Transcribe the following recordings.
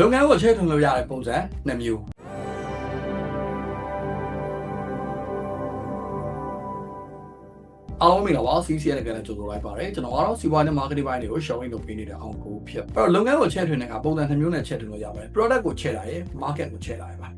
လုပ်ငန်းကိုချဲ့ထွင်လို့ရတဲ့ပုံစံနှစ်မျိုးအားလုံးမင်္ဂလာပါ CCN ကလည်းကြိုဆိုလိုက်ပါတယ်ကျွန်တော်ကတော့စီးပွားရေးနဲ့ marketing ဘိုင်းတွေကို showing လုပ်ပေးနေတဲ့အောင်ကိုဖြစ်အဲ့တော့လုပ်ငန်းကိုချဲ့ထွင်တဲ့အခါပုံစံနှစ်မျိုးနဲ့ချဲ့ထွင်လို့ရပါတယ် product ကိုချဲ့တာရယ် market ကိုချဲ့တာရယ်ပါ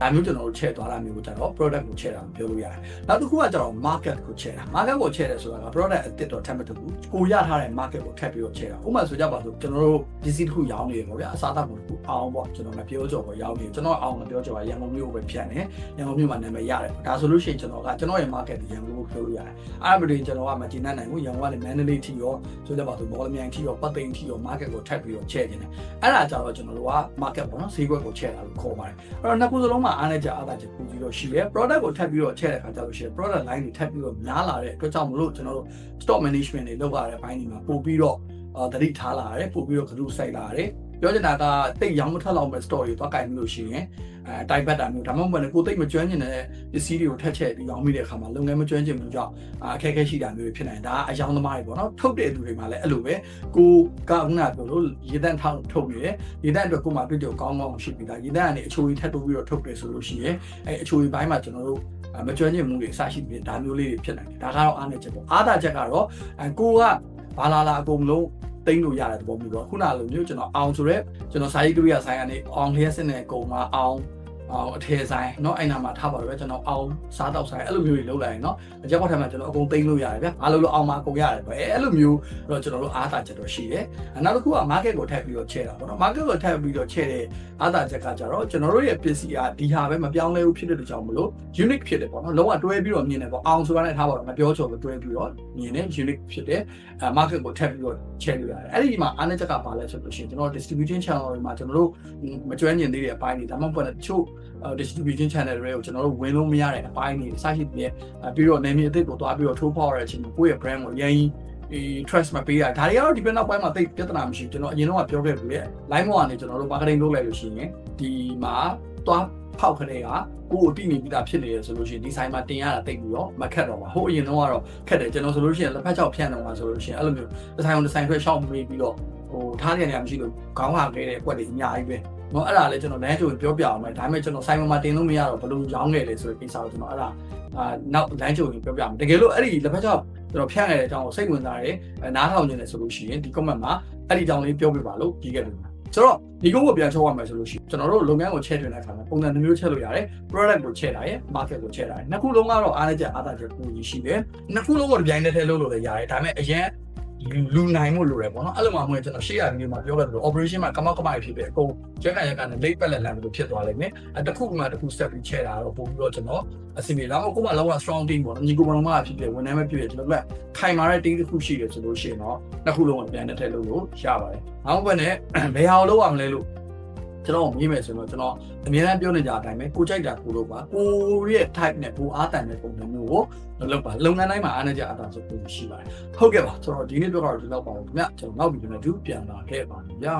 ဒါမျိုးကျွန်တော်တို့ချဲ့သွားတာမျိုးကိုကျတော့ product ကိုချဲ့တာပြောလို့ရတယ်နောက်တစ်ခုကကျတော့ market ကိုချဲ့တာ market ကိုချဲ့တယ်ဆိုတာက product အစ်စ်တော့ထပ်မတူဘူးကိုရထားတဲ့ market ကိုထပ်ပြီးတော့ချဲ့တာဥပမာဆိုကြပါစို့ကျွန်တော်တို့ပစ္စည်းတစ်ခုရောင်းနေတယ်ပေါ့ဗျာအစားအသောက်တစ်ခု အောင်ပေါ့ကျွန်တော်ကပြောကြော်ပေါ့ရောင်းနေတယ်ကျွန်တော်အောင်မပြောကြော်ကရန်ကုန်မြို့ကိုပဲဖြတ်နေရန်ကုန်မြို့မှာနာမည်ရတယ်ဒါဆိုလို့ရှိရင်ကျွန်တော်ကကျွန်တော်ရဲ့ market ဒီရန်ကုန်ကိုပြောလို့ရတယ်အဲ့ဒါပြီးကျွန်တော်ကမကျေနပ်နိုင်ဘူးရန်ကုန်ကနေ Mandalay ထိရောဆိုကြပါစို့ဘောလမြိုင်ထိရောပတ်သိန်းထိရော market ကိုထပ်ပြီးတော့ချဲ့နေတယ်အဲ့ဒါကြတော့ကျွန်တော်တို့က market ပေါ့နော်ဈေးကွက်ကိုချဲ့တာလို့ခေါ်ပါတယ်အဲ့တော့နှစ်ခုစလုံးမှာအားနဲ့ကြအားသာချက်ပူကြီးတော့ရှိတယ် product ကိုထပ်ပြီးတော့ချဲ့တဲ့အခါကျလို့ရှိရင် product line တွေထပ်ပြီးတော့များလာတဲ့အတွက်ကြောင့်မလို့ကျွန်တော်တို့ stock management တွေလုပ်ရတဲ့ဘိုင်းတွေမှာပို့ပြီးတော့အာတတိထားလာရတယ်ပို့ပြီးတော့ကလူစိုက်လာရတယ် ပြောချင်တာကတိတ်ရောင်းမထွက်လောက်မဲ့ store တွေသွားကင်လို့ရှိရင်အဲတိုက်ပတ်တာမျိုးဒါမှမဟုတ်လည်းကိုတိတ်မကျွမ်းကျင်တဲ့ပစ္စည်းတွေကိုထက်ချက်ပြီးရောင်းမိတဲ့အခါမှာလုပ်ငန်းမကျွမ်းကျင်မှုကြောင့်အခက်အခဲရှိတာမျိုးတွေဖြစ်နိုင်တယ်ဒါအယောင်သမားတွေပေါ့နော်ထုတ်တဲ့သူတွေမှာလည်းအဲ့လိုပဲကိုကခုနကပြောလို့ရေတန့်ထောက်ထုတ်နေတယ်ရေတန့်အတွက်ကိုမှတွေ့တယ်ကောင်းကောင်းရှိပြီးသားရေတန့်ကနေအချိုကြီးထပ်တိုးပြီးတော့ထုတ်တယ်ဆိုလို့ရှိရင်အဲအချိုကြီးဘိုင်းမှာကျွန်တော်တို့မကျွမ်းကျင်မှုတွေအစရှိပြီးဒါမျိုးလေးတွေဖြစ်နိုင်တယ်ဒါကတော့အားနည်းချက်ပေါ့အားသာချက်ကတော့အဲကိုကဘာလာလာအကုန်လုံး သိမ်းလို့ရတဲ့သဘောမျိုးတော့ခုနလိုမျိုးကျွန်တော်အောင်ဆိုရက်ကျွန်တော်စာရေးကရိယာဆိုင်ကနေအောင်လျက်စစ်နဲ့ကုန်မှာအောင် အောင်အထည်ဆိုင်เนาะအဲ့နာမှာထားပါတော့ကျွန်တော်အောင်စားတော့ဆိုင်အဲ့လိုမျိုးတွေလုပ်လိုက်ရင်เนาะအကြောက်ထက်မှာကျွန်တော်အကုန်သိမ်းလို့ရတယ်ဗျအားလုံးလို့အောင်မှာအကုန်ရတယ်ပဲအဲ့လိုမျိုးတော့ကျွန်တော်တို့အားသာချက်တော့ရှိတယ်နောက်တစ်ခုက market ကိုထပ်ပြီးတော့ချဲ့တာပေါ့နော် market ကိုထပ်ပြီးတော့ချဲ့တဲ့အားသာချက်ကကြတော့ကျွန်တော်တို့ရဲ့ပစ္စည်းကဒီဟာပဲမပြောင်းလဲဘူးဖြစ်တဲ့ကြောင့်မလို့ unique ဖြစ်တယ်ပေါ့နော်လုံးဝတွဲပြီးတော့မြင်တယ်ပေါ့အောင်ဆိုတာနဲ့ထားပါတော့မပြောချော်လို့တွဲပြီးတော့မြင်တယ် unique ဖြစ်တယ်အဲ market ကိုထပ်ပြီးတော့ချဲ့လို့ရတယ်အဲ့ဒီမှာအားနည်းချက်ကဘာလဲဆိုလို့ရှိရင်ကျွန်တော် distribution channel တွေမှာကျွန်တော်တို့မကျွမ်းကျင်သေးတဲ့အပိုင်းတွေဒါမှမဟုတ်တချို့ distribution channel တွေကိုကျွန်တော်တို့ဝင်လို့မရတဲ့အပိုင်းတွေစရှိတဲ့ပြီးတော့နာမည်အသစ်ကိုတွားပြီးတော့ထိုးဖောက်ရတဲ့အချိန်မှာကိုယ့်ရဲ့ brand ကိုအရင်ဒီ trust မပေးတာဒါတွေကတော့ဒီဘက်နောက်ပိုင်းမှာတိတ်ပြဿနာမရှိဘူးကျွန်တော်အရင်တော့ပြောခဲ့ပြီလေ line မောကနေကျွန်တော်တို့ marketing လုပ်လိုက်လို့ရှိရင်ဒီမှာတွားဖောက်ခတဲ့ကကိုယ်အတိနေပြီးသားဖြစ်နေရဆိုလို့ရှိရင်ဒီဆိုင်မှာတင်ရတာတိတ်ပြီးတော့မခက်တော့ပါဟိုအရင်တော့ကတော့ခက်တယ်ကျွန်တော်ဆိုလို့ရှိရင်လက်ဖက်ချောက်ဖြန့်တော့မှာဆိုလို့ရှိရင်အဲ့လိုမျိုးဒီဆိုင်အောင်ဒီဆိုင်ခွဲရှောက်မေးပြီးတော့ဟိုထားနေရမရှိလို့ခေါင်းဟာခဲ့တဲ့အကွက်တွေအများကြီးပဲ နော်အဲ့ဒါလည်းကျွန်တော်လမ်းကြိုပြောပြအောင်မယ်ဒါပေမဲ့ကျွန်တော်ဆိုင်မှာတင်လို့မရတော့ဘယ်လိုရောင်းခဲ့လဲဆိုတဲ့ကိစ္စကိုကျွန်တော်အဲ့ဒါအာနောက်လမ်းကြိုပြောပြမယ်တကယ်လို့အဲ့ဒီလက်ဖက်ချောက်ကျွန်တော်ဖြန့်ရတဲ့အကြောင်းကိုစိတ်ဝင်စားတယ်နားထောင်နေတယ်ဆိုလို့ရှိရင်ဒီ comment မှာအဲ့ဒီအကြောင်းလေးပြောပြပါလို့ပြီးခဲ့တယ်ဆိုတော့ဒီကုန်းကိုပြန်ချုပ်ရမယ်ဆိုလို့ရှိရင်ကျွန်တော်တို့လုပ်ငန်းကိုချဲ့ထွင်တဲ့အခါမှာပုံစံတစ်မျိုးချဲ့လို့ရတယ် product ကိုချဲ့တာရယ် market ကိုချဲ့တာရယ်နှစ်ခုလုံးကတော့အားနဲ့ချက်အားသာချက်ကိုကြီးရှိတယ်နှစ်ခုလုံးကိုတစ်ပြိုင်တည်းထဲလုပ်လို့လည်းရတယ်ဒါပေမဲ့အရင် လူနိုင်မှုလိုတယ်ပေါ့နော်အဲ့လိုမှမဟုတ်ကျွန်တော်ရှေ့ရပြီးမှပြောခဲ့သလို operation မှာကမောက်ကမိုက်ဖြစ်ဖြစ်အကုန်ရက်ကရက်ကနေ late ပက်လက်လန်လို့ဖြစ်သွားလိမ့်မယ်အဲတစ်ခုမှတစ်ခု step ပြီးချဲ့တာတော့ပို့ပြီးတော့ကျွန်တော်အစီအမီလာကိုမှလောက strong team ပေါ့နော်ညီကိုမလုံးမဖြစ်ဖြစ်ဝန်ထမ်းပဲဖြစ်ဖြစ်ကျွန်တော်ကခိုင်မာတဲ့ team တစ်ခုရှိတယ်ဆိုလို့ရှိရင်တော့နှစ်ခုလုံးကိုပြန်တဲ့ထည့်လို့လို့ရပါတယ်နောက်ဘက်နဲ့ဘယ်ဟာကိုလုပ်ရမလဲလို့ ကျွန်တော်မြင်မယ်ဆိုတော့ကျွန်တော်အများအားပြောနေကြအတိုင်းပဲကိုကြိုက်တာကိုလုပ်ပါကိုရဲ့ type နဲ့ကိုအားတန်တဲ့ပုံစံမျိုးကိုလုပ်ပါလုပ်ငန်းတိုင်းမှာအားနေကြအတာဆိုပုံရှိပါတယ်ဟုတ်ကဲ့ပါကျွန်တော်ဒီနေ့ပြောတာဒီလောက်ပါဘူးခင်ဗျကျွန်တော်နောက်ဗီဒီယိုနဲ့တူပြန်လာခဲ့ပါမယ်ဗျာ